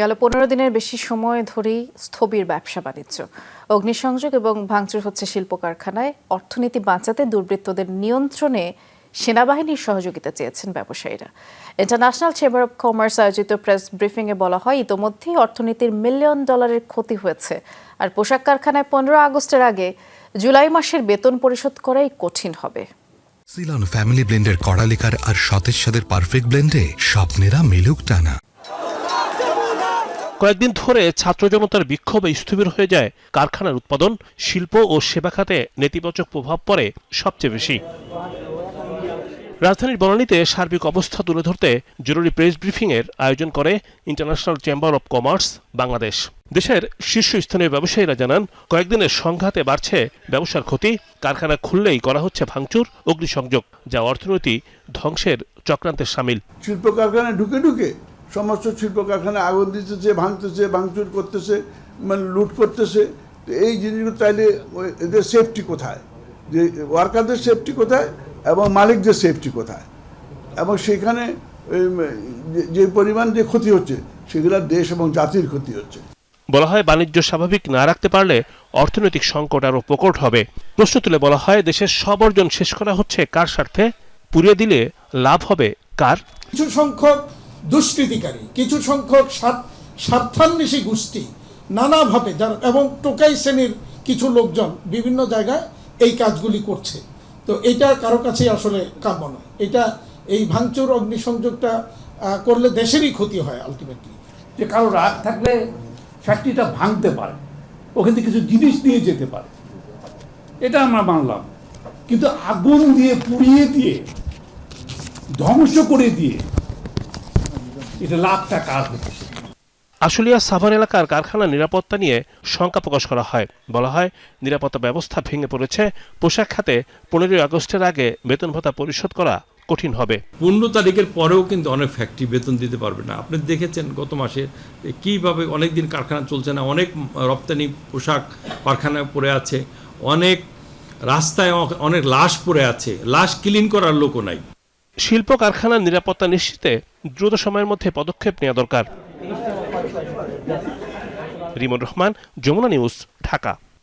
গেল পনেরো দিনের বেশি সময় ধরেই স্থবির ব্যবসা বাণিজ্য। অগ্নিসংযোগ এবং ভাঙচুর হচ্ছে শিল্প কারখানায় অর্থনীতি বাঁচাতে দুর্বৃত্তদের নিয়ন্ত্রণে সেনাবাহিনীর সহযোগিতা চেয়েছেন ব্যবসায়ীরা। ইন্টারন্যাশনাল চেম্বার অব কমার্স আয়োজিত প্রেস ব্রিফিংয়ে বলা হয়, ইতোমধ্যেই অর্থনীতির মিলিয়ন ডলারের ক্ষতি হয়েছে। আর পোশাক কারখানায় পনেরো আগস্টের আগে জুলাই মাসের বেতন পরিশোধ করাই কঠিন হবে। সিলন ফ্যামিলি ব্লেন্ডের কড়ালিকার আর সতেজ সাদের পারফেক্ট ব্লেন্ডে স্বপ্নেরা মিলুক টানা। কয়েকদিন ধরে ছাত্র জনতার বিক্ষোভে স্থবির হয়ে যায় কারখানার উৎপাদন, শিল্প ও সেবা খাতে নেতিবাচক প্রভাব পড়ে সবচেয়ে বেশি। রাজধানীর বনানীতে সার্বিক অবস্থা তুলে ধরতে জরুরি প্রেস ব্রিফিং এর আয়োজন করে international chamber of commerce, Bangladesh. দেশের শীর্ষস্থানীয় ব্যবসায়ীরা জানান কয়েকদিনের সংঘাতে বাড়ছে ব্যবসার ক্ষতি, কারখানা খুললেই করা হচ্ছে ভাঙচুর, অগ্নিসংযোগ, যা অর্থনীতি ধ্বংসের চক্রান্তের সামিল। শিল্প কারখানায় ঢুকে ঢুকে সমস্ত শিল্প কারখানায় আগুন দিতেছে ভাঙতেছে ভাঙচুর করতেছে মানে লুট করতেছে। তো এই জিনিসগুলো তাইলে এদের সেফটি কোথায়? যে ওয়ার্কারদের সেফটি কোথায় এবং মালিকদের সেফটি কোথায়? এবং সেখানে যে- যে পরিমাণ যে ক্ষতি হচ্ছে সেগুলো দেশ এবং জাতির ক্ষতি হচ্ছে। বলা হয় বাণিজ্য স্বাভাবিক না রাখতে পারলে অর্থনৈতিক সংকট আরও প্রকট হবে। প্রশ্ন তুলে বলা হয় দেশের সব অর্জন শেষ করা হচ্ছে কার স্বার্থে? পুড়িয়ে দিলে লাভ হবে কার? কিছু সংখ্যক দুষ্কৃতিকারী, কিছু সংখ্যক স্বার্থান্বেষী গোষ্ঠী নানাভাবে যারা এবং টোকাই শ্রেণির কিছু লোকজন বিভিন্ন জায়গায় এই কাজগুলি করছে। তো এটা কারও কাছে আসলে কাম্য নয়। এটা এই ভাঙচুর, অগ্নিসংযোগটা করলে দেশেরই ক্ষতি হয় আলটিমেটলি যে কারও রাগ থাকলে ফ্যাক্টরিটা ভাঙতে পারে। ওখান থেকে কিছু জিনিস নিয়ে যেতে পারে। এটা আমরা মানলাম। কিন্তু আগুন দিয়ে পুড়িয়ে দিয়ে, ধ্বংস করে দিয়ে এটা লাভটা কার হচ্ছে আশুলিয়া সাভার এলাকার কারখানা নিরাপত্তা নিয়ে শঙ্কা প্রকাশ করা হয়। বলা হয় নিরাপত্তা ব্যবস্থা ভেঙে পড়েছে পোশাক খাতে পনেরোই আগস্টের আগে বেতন ভাতা পরিশোধ করা কঠিন হবে। পনেরো তারিখের পরেও কিন্তু অনেক ফ্যাক্টরি বেতন দিতে পারবে না। আপনি দেখেছেন গত মাসে কীভাবে অনেক দিন কারখানা চলছে না অনেক রপ্তানি পোশাক কারখানায় পড়ে আছে অনেক রাস্তায় অনেক লাশ পড়ে আছে লাশ ক্লিন করার লোকও নাই। শিল্প কারখানার নিরাপত্তা নিশ্চিতে দ্রুত সময়ের মধ্যে পদক্ষেপ নেওয়া দরকার। রিমন রহমান, যমুনা নিউজ, ঢাকা।